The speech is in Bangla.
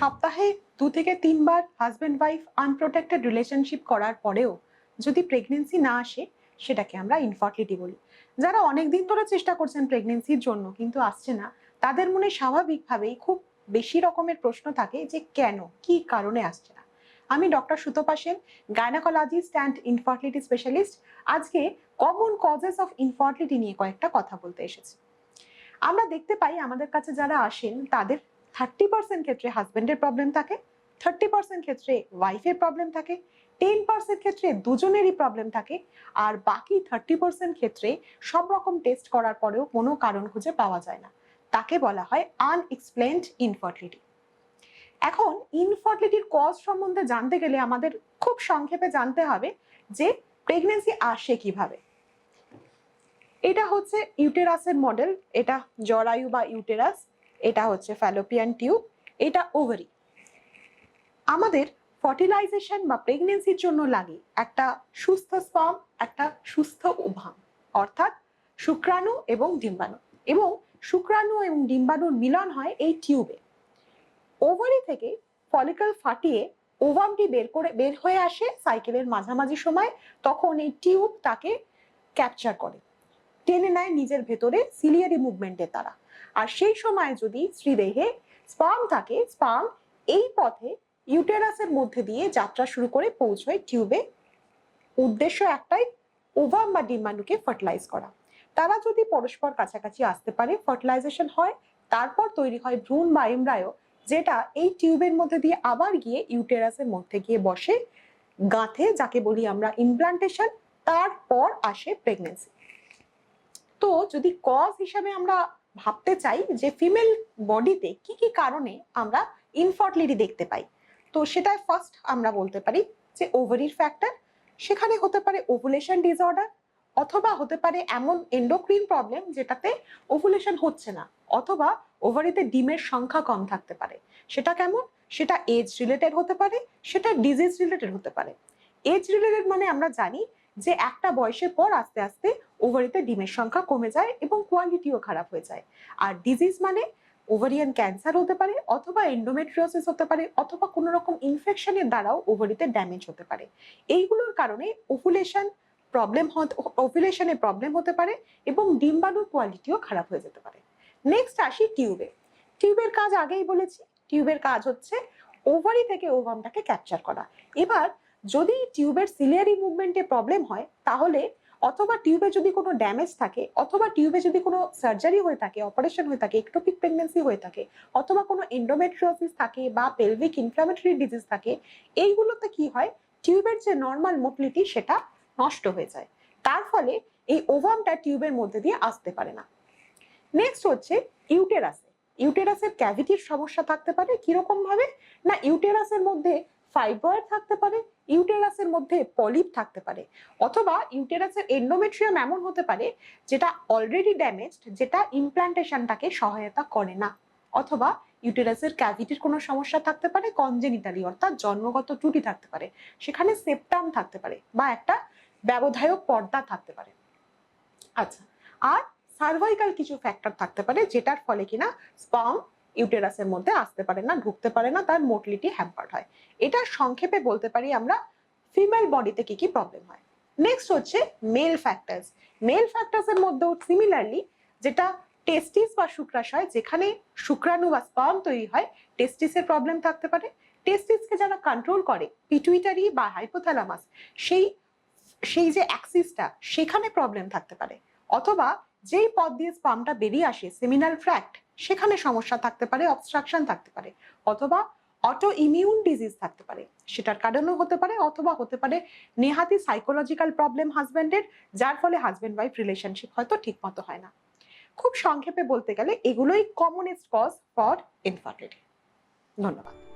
সপ্তাহে দু থেকে তিনবার হাজব্যান্ড ওয়াইফ আনপ্রোটেক্টেড রিলেশনশিপ করার পরেও যদি প্রেগনেন্সি না আসে, সেটাকে আমরা ইনফার্টিলিটি বলি। যারা অনেক দিন ধরে চেষ্টা করছেন প্রেগনেন্সির জন্য কিন্তু আসছে না, তাদের মনে স্বাভাবিকভাবেই খুব বেশি রকমের প্রশ্ন থাকে যে কেন, কি কারণে আসছে না। আমি doctor Sutapa Sen gynaecologist and infertility specialist আজকে কমন কজেস অফ ইনফার্টিলিটি নিয়ে কয়েকটা কথা বলতে এসেছি। আমরা দেখতে পাই আমাদের কাছে যারা আসেন, তাদের থার্টি পার্সেন্ট ক্ষেত্রে হাজব্যান্ডের প্রবলেম থাকে থার্টি পার্সেন্ট ক্ষেত্রে ওয়াইফের প্রবলেম থাকে টেন পার্সেন্ট ক্ষেত্রে দুজনেরই প্রবলেম থাকে, আর বাকি থার্টি পার্সেন্ট ক্ষেত্রে সব রকম টেস্ট করার পরেও কোনো কারণ খুঁজে পাওয়া যায় না। তাকে বলা হয় আনএক্সপ্লেনড ইনফার্টিলিটি এখন ইনফার্টিলিটির কজ সম্বন্ধে জানতে গেলে আমাদের খুব সংক্ষেপে জানতে হবে যে প্রেগনেন্সি আসে কীভাবে। এটা হচ্ছে ইউটেরাসের মডেল এটা জরায়ু বা ইউটেরাস এটা হচ্ছে ফ্যালোপিয়ান টিউব এটা ওভারি আমাদের ফার্টিলাইজেশন বা প্রেগনেন্সির জন্য লাগে একটা সুস্থ স্পাম একটা সুস্থ উভাম, অর্থাৎ শুক্রাণু এবং ডিম্বাণু। এবং শুক্রাণু এবং ডিম্বাণুর মিলন হয় এই টিউবে ওভারি থেকে ফলিকল ফাটিয়ে ওভামটি বের করে, বের হয়ে আসে সাইকেলের মাঝামাঝি সময়, তখন এই টিউব তাকে ক্যাপচার করে। টেনে নেয় নিজের ভেতরে সিলিয়ারি মুভমেন্টের দ্বারা আর সেই সময় যদি শ্রীদেহে স্পার্ম থাকে স্পার্ম এই পথে ইউটেরাসের মধ্যে দিয়ে যাত্রা শুরু করে পৌঁছয় টিউবে, উদ্দেশ্য একটাই, ওভাম বা ডিম্বাণুকে ফার্টিলাইজ করা। তারা যদি পরস্পর কাছাকাছি আসতে পারে, ফার্টিলাইজেশন হয়, তারপর তৈরি হয় ভ্রূণ বা এমব্রায়ো, যেটা এই টিউবের মধ্যে দিয়ে আবার গিয়ে ইউটেরাসের মধ্যে গিয়ে বসে, গাঁথে, যাকে বলি আমরা ইমপ্লান্টেশন তারপর আসে প্রেগনেন্সি তো যদি কজ হিসাবে আমরা ভাবতে চাই যে ফিমেল বডিতে কি কি কারণে আমরা ইনফার্টিলিটি দেখতে পাই। তো সেটাই ফার্স্ট আমরা বলতে পারি যে ওভারির ফ্যাক্টর সেখানে হতে পারে ওভুলেশন ডিসঅর্ডার অথবা হতে পারে এমন এন্ডোক্রিন প্রবলেম যেটাতে ওভুলেশন হচ্ছে না, অথবা ওভারিতে ডিমের সংখ্যা কম থাকতে পারে। সেটা কেমন? সেটা এজ রিলেটেড হতে পারে, সেটা ডিজিজ রিলেটেড হতে পারে। এজ রিলেটেড মানে আমরা জানি যে একটা বয়সের পর আস্তে আস্তে ওভারিতে ডিমের সংখ্যা কমে যায় এবং কোয়ালিটিও খারাপ হয়ে যায়। আর ডিজিজ মানে ওভারিয়ান ক্যান্সার হতে পারে অথবা এন্ডোমেট্রিওসিস হতে পারে অথবা কোনো রকম ইনফেকশনের দ্বারাও ওভারিতে ড্যামেজ হতে পারে। এইগুলোর কারণে ওভুলেশন প্রবলেম ওভুলেশনে প্রবলেম হতে পারে এবং ডিম্বাণুর কোয়ালিটিও খারাপ হয়ে যেতে পারে। নেক্সট আসি টিউবে টিউবের কাজ আগেই বলেছি। টিউবের কাজ হচ্ছে ওভারি থেকে ওভামটাকে ক্যাপচার করা। এবার যদি টিউবের সিলিয়ারি মুভমেন্টে প্রবলেম হয়, তাহলে অথবা টিউবে যদি কোনো ড্যামেজ থাকে, অথবা টিউবে যদি কোনো সার্জারি হয়ে থাকে অপারেশন হয়ে থাকে একটোপিক প্রেগনেন্সি হয়ে থাকে, অথবা কোনো এন্ডোমেট্রিওসিস থাকে বা পেলভিক ইনফ্লামেটরি ডিজিজ থাকে, এইগুলোতে কি হয়? টিউবের যে নর্মাল মোটিলিটি সেটা নষ্ট হয়ে যায়। তার ফলে এই ওভামটা টিউবের মধ্যে দিয়ে আসতে পারে না। নেক্সট হচ্ছে ইউটেরাসে ইউটেরাসের ক্যাভিটির সমস্যা থাকতে পারে কীরকম ভাবে না ইউটেরাসের মধ্যে ফাইবার থাকতে পারে ইউটেরাসের মধ্যে পলিপ থাকতে পারে, অথবা ইউটেরাসের এন্ডোমেট্রিয়াম এমন হতে পারে যেটা অলরেডি ড্যামেজড যেটা ইমপ্লান্টেশনটাকে সহায়তা করে না, অথবা ইউটেরাসের ক্যাভিটির কোনো সমস্যা থাকতে পারে কনজেনিটালি অর্থাৎ জন্মগত ত্রুটি থাকতে পারে, সেখানে সেপ্টাম থাকতে পারে, বা একটা ব্যবধায়ক পর্দা থাকতে পারে। আচ্ছা আর সার্ভাইকাল কিছু ফ্যাক্টর থাকতে পারে, যেটার ফলে কিনা স্পাম ইউটেরাসের মধ্যে আসতে পারে না, ঢুকতে পারে না, তার মোটলিটি হ্যাম্পার্ড হয়। এটা সংক্ষেপে বলতে পারি আমরা ফিমেল বডিতে কি কি প্রবলেম হয়। নেক্সট হচ্ছে মেল ফ্যাক্টরস মেল ফ্যাক্টরস এর মধ্যেও সিমিলারলি যেটা টেস্টিস বা শুক্রাশয়, যেখানে শুক্রাণু বা স্পার্ম তৈরি হয় টেস্টিসের প্রবলেম থাকতে পারে। টেস্টিসকে যারা কন্ট্রোল করে পিটুইটারি বা হাইপোথ্যালামাস সেই সেই যে অ্যাক্সিসটা সেখানে প্রবলেম থাকতে পারে। অথবা যেই পথ দিয়ে স্পামটা বেরিয়ে আসে সেমিনাল ফ্র্যাক্ট সেখানে সমস্যা থাকতে পারে অবস্ট্রাকশন থাকতে পারে, অথবা অটো ইমিউন ডিজিজ থাকতে পারে। সেটার কারণেও হতে পারে, অথবা হতে পারে নেহাতি সাইকোলজিক্যাল প্রবলেম হাজব্যান্ডের যার ফলে হাজব্যান্ড ওয়াইফ রিলেশনশিপ হয়তো ঠিক মতো হয় না। খুব সংক্ষেপে বলতে গেলে এগুলোই কমনেস্ট কজ ফর ইনফার্টিলিটি ধন্যবাদ।